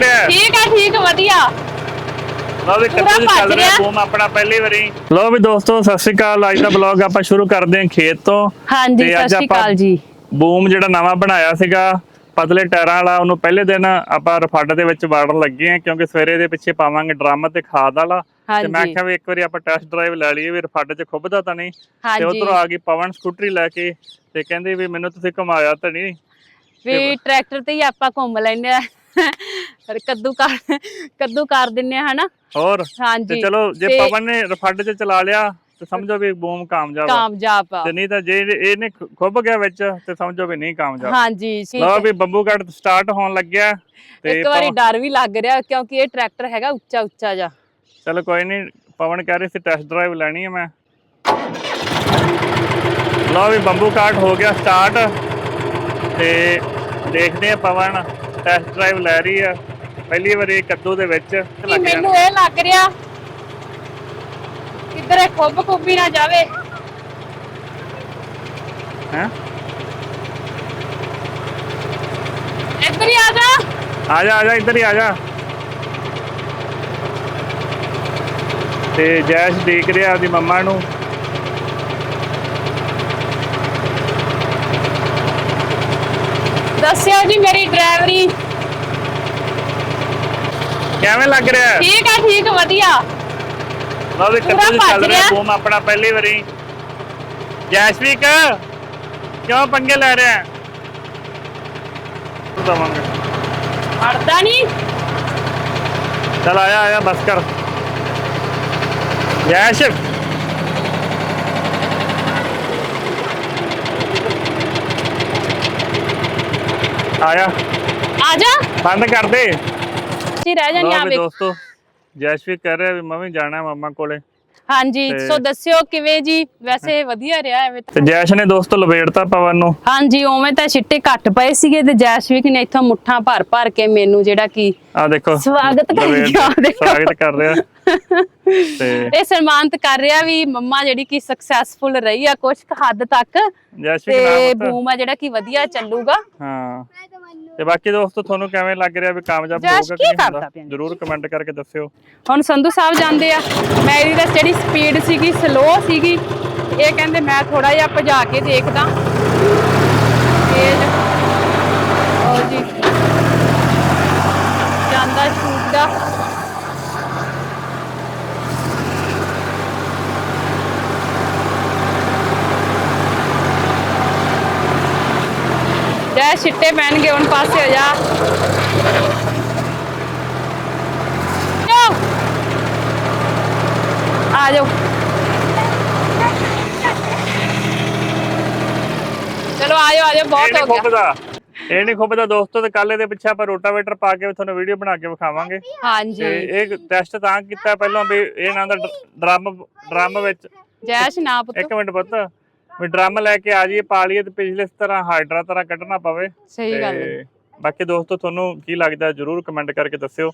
ਠੀਕ ਆ ਠੀਕ ਵਧੀਆ। ਲਓ ਵੀ ਪੂਰਾ ਕੱਟੂ ਚੱਲ ਰਿਹਾ ਰਿਹਾ। ਬੂਮ ਆਪਣਾ ਪਹਿਲੀ ਵਾਰੀ। ਲਓ ਵੀ ਦੋਸਤੋ ਸਤਿ ਸ਼੍ਰੀ ਅਕਾਲ। ਅੱਜ ਦਾ ਬਲੌਗ ਆਪਾਂ ਸ਼ੁਰੂ ਕਰਦੇ ਹਾਂ ਖੇਤ ਤੋਂ। ਹਾਂਜੀ ਤੇ ਸਤਿ ਅੱਜ ਸ਼੍ਰੀ ਆਪਾਂ ਅਕਾਲ ਜੀ। ਬੂਮ ਜਿਹੜਾ ਨਵਾਂ ਬਣਾਇਆ ਸੀਗਾ ਪਤਲੇ ਟਾਇਰਾਂ ਵਾਲਾ ਉਹਨੂੰ ਪਹਿਲੇ ਦਿਨ ਆਪਾਂ ਰਫੱਡ ਦੇ ਵਿੱਚ ਵਾੜਨ ਲੱਗੇ ਆ ਕਿਉਂਕਿ ਸਵੇਰੇ ਦੇ ਪਿੱਛੇ ਪਾਵਾਂਗੇ ਡਰਮ ਤੇ ਖਾਦ ਵਾਲਾ। ਤੇ ਮੈਂ ਹਾਂਜੀ। ਆਖਿਆ ਵੀ ਇੱਕ ਵਾਰੀ ਆਪਾਂ ਟੈਸਟ ਡਰਾਈਵ ਲੈ ਲਈਏ ਵੀ ਰਫੱਡ 'ਚ ਖੁੱਬਦਾ ਤਾਂ ਨਹੀਂ। ਤੇ ਹਾਂਜੀ। ਉਧਰੋਂ ਆ ਗਈ ਪਵਨ ਸਕੂਟਰੀ ਲੈ ਕੇ ਤੇ ਕਹਿੰਦੇ ਵੀ ਮੈਨੂੰ ਤੁਸੀਂ ਘੁਮਾਇਆ ਤਾਂ ਨਹੀਂ। ਵੀ ਟਰੈਕਟਰ ਤੇ ਹੀ ਆਪਾਂ ਘੁੰਮ ਲੈਂਦੇ ਆ ਪਰ ਕੱਦੂ ਕਰ ਕੱਦੂ ਕਰ ਦਿੰਨੇ ਆ ਹਨਾ? ਹੋਰ? ਤੇ ਹਾਂਜੀ। ਚਲੋ ਜੇ ਤੇ- ਪਵਨ ਨੇ ਰਫੱਡ 'ਚ ਚਲਾ ਲਿਆ ਤੇ ਸਮਝੋ ਵੀ ਬੂਮ ਕਾਮਯਾਬ ਆ। ਕਾਮਯਾਬ ਆ। ਤੇ ਨਹੀਂ ਤਾਂ ਜੇ ਇਹਨੇ ਖੁ- ਖੁੱਭ ਗਿਆ ਵਿੱਚ ਤੇ ਸਮਝੋ ਵੀ ਨਹੀਂ ਕਾਮਯਾਬ। ਹਾਂਜੀ ਠੀਕ ਲਓ ਹੈ। ਵੀ ਬੰਬੂਗੜ ਸਟਾਰਟ ਹੋਣ ਲੱਗਿਆ ਤੇ ਇੱਕ ਵਾਰੀ ਪਵਨ- ਡਰ ਵੀ ਲੱਗ ਰਿਹਾ ਕਿਉਂਕਿ ਇਹ ਟਰੈਕਟਰ ਹੈਗਾ ਉੱਚਾ ਉੱਚਾ ਜਾ ਚਲੋ ਕੋਈ ਨਹੀਂ ਪਵਨ ਕਹਿ ਰਹੀ ਸੀ ਟੈਸਟ ਡਰਾਈਵ ਲੈਣੀ ਹੈ ਮੈਂ। ਲਓ ਵੀ ਬੰਬੂ ਕਾਰਟ ਹੋ ਗਿਆ ਸਟਾਰਟ ਤੇ ਦੇਖਦੇ ਆ ਪਵਨ ਟੈਸਟ ਡਰਾਈਵ ਲੈ ਰਹੀ ਆ। ਪਹਿਲੀ ਵਾਰੀ ਕੱਦੂ ਦੇ ਵਿੱਚ। ਲੱਗ ਮੈਨੂੰ ਇਹ ਲੱਗ ਰਿਹਾ? ਕਿੱਧਰ ਇਹ ਖੁੱਬ ਖੁੱਬੀ ਨਾ ਜਾਵੇ। ਹੈ? ਇੱਧਰ ਹੀ ਆ ਜਾ। ਆ ਜਾ ਆ ਜਾ ਇੱਧਰ ਹੀ ਆ ਜਾ। ਤੇ ਜੈਸ਼ ਦੇਖ ਰਿਹਾ ਆਪਦੀ ਮੰਮਾ ਨੂੰ। ਦੱਸਿਓ ਜੀ ਮੇਰੀ ਡਰਾਈਵਰੀ ਕਿਵੇਂ ਲੱਗ ਰਿਹਾ ਹੈ? ਠੀਕ ਆ ਠੀਕ ਵਧੀਆ ਲਓ ਵੀ ਪੂਰਾ ਚੱਲ ਭੱਜ ਰਿਹਾ। ਬੂਮ ਆਪਣਾ ਪਹਿਲੀ ਵਾਰੀ ਜੈਸ਼ਵੀਕ ਕਿਉਂ ਪੰਗੇ ਲੈ ਰਿਹਾ ਹੈ? ਦਵਾਂਗੇ ਅੜਦਾ ਨਹੀਂ ਚਲ ਆਇਆ ਆਇਆ ਬਸ ਕਰ ਜੈਸ਼ ਆਇਆ। ਆ ਜਾ। ਬੰਦ ਕਰ ਦੇ। ਜੀ ਰਹਿ ਜਾਣੀ ਲਓ ਆ ਵੀ ਦੋਸਤੋ ਜੈਸ਼ਵੀਕ ਕਹਿ ਰਿਹਾ ਵੀ ਮੈਂ ਵੀ ਜਾਣਾ ਮਾਮਾ ਕੋਲੇ। ਹਾਂਜੀ ਤੇ- ਸੋ ਦੱਸਿਓ ਕਿਵੇਂ ਜੀ? ਵੈਸੇ ਵਧੀਆ ਰਿਹਾ ਐਵੇਂ ਤਾਂ। ਤੇ ਜੈਸ਼ ਨੇ ਦੋਸਤੋ ਲਵੇੜਤਾ ਪਵਨ ਨੂੰ। ਹਾਂਜੀ ਉਵੇਂ ਤਾਂ ਛਿੱਟੇ ਘੱਟ ਪਏ ਸੀਗੇ ਤੇ ਜੈਸਵੀਕ ਨੇ ਇੱਥੋਂ ਮੁੱਠਾਂ ਭਰ ਭਰ ਕੇ ਮੈਨੂੰ ਜਿਹੜਾ ਕੀ ਆ ਦੇਖੋ ਸਵਾਗਤ ਕਰ ਲਵੇੜ- ਦੇਖੋ। ਸਵਾਗਤ ਕਰ ਰਿਹਾ। ਤੇ ਇਹ ਸਨਮਾਨਿਤ ਕਰ ਰਿਹਾ ਵੀ ਮੰਮਾ ਜਿਹੜੀ ਕਿ ਸਕਸੈਸਫੁਲ ਰਹੀ ਆ ਕੁਝ ਹੱਦ ਤੱਕ। ਤੇ। ਬੂਮ ਆ ਜਿਹੜਾ ਕਿ ਵਧੀਆ ਚੱਲੂਗਾ। ਹਾਂ। ਤੇ ਬਾਕੀ ਦੋਸਤੋ ਤੁਹਾਨੂੰ ਕਿਵੇਂ ਲੱਗ ਰਿਹਾ ਵੀ ਕਾਮਯਾਬ ਹੋਊਗਾ ਕੀ ਨਹੀਂ? ਜਰੂਰ ਕਮੈਂਟ ਕਰਕੇ ਦੱਸਿਓ। ਹੁਣ ਸੰਧੂ ਸਾਹਿਬ ਜਾਂਦੇ ਆ। ਮੇਰੀ ਤਾਂ ਜਿਹੜੀ ਸਪੀਡ ਸੀਗੀ ਸਲੋ ਸੀਗੀ। ਇਹ ਕਹਿੰਦੇ ਮੈਂ ਥੋੜਾ ਜਿਹਾ ਭਜਾ ਕੇ ਦੇਖਦਾ। ਤੇਜ਼ ਉਹ ਜੀ। ਜਾਂਦਾ ਸ਼ੂਟ ਦਾ। ਛਿੱਟੇ ਪੈਣਗੇ ਹੁਣ ਪਾਸੇ ਹੋ ਜਾ। ਆ ਜਾਓ। ਚਲੋ ਆ ਜਾਓ ਆ ਜਾਓ ਇਹ ਬਹੁਤ ਹੋ ਗਿਆ। ਇਹ ਨਹੀਂ ਖੁੱਬਦਾ ਦੋਸਤੋ ਤੇ ਕੱਲ ਇਹਦੇ ਪਿੱਛੇ ਆਪਾਂ ਰੋਟਾਵੇਟਰ ਪਾ ਕੇ ਤੁਹਾਨੂੰ ਵੀਡੀਓ ਬਣਾ ਕੇ ਵਿਖਾਵਾਂਗੇ। ਹਾਂਜੀ। ਇਹ ਟੈਸਟ ਤਾਂ ਕੀਤਾ ਪਹਿਲਾਂ ਵੀ ਇਹ ਨਾ ਦਾ ਡਰਮ ਡਰਮ ਵਿੱਚ। ਜੈਸ਼ ਨਾ ਪੁੱਤ। ਇੱਕ ਮਿੰਟ ਪੁੱਤ। ਵੀ ਡਰਮ ਲੈ ਕੇ ਆ ਜਾਈਏ ਪਾ ਲਈਏ ਤੇ ਪਿਛਲੇ ਤਰ੍ਹਾਂ ਹਾਈਡਰਾ ਤਰ੍ਹਾਂ ਕੱਢਣਾ ਪਵੇ। ਸਹੀ ਗੱਲ ਹੈ। ਬਾਕੀ ਦੋਸਤੋ ਤੁਹਾਨੂੰ ਕੀ ਲੱਗਦਾ ਜਰੂਰ ਕਮੈਂਟ ਕਰਕੇ ਦੱਸਿਓ।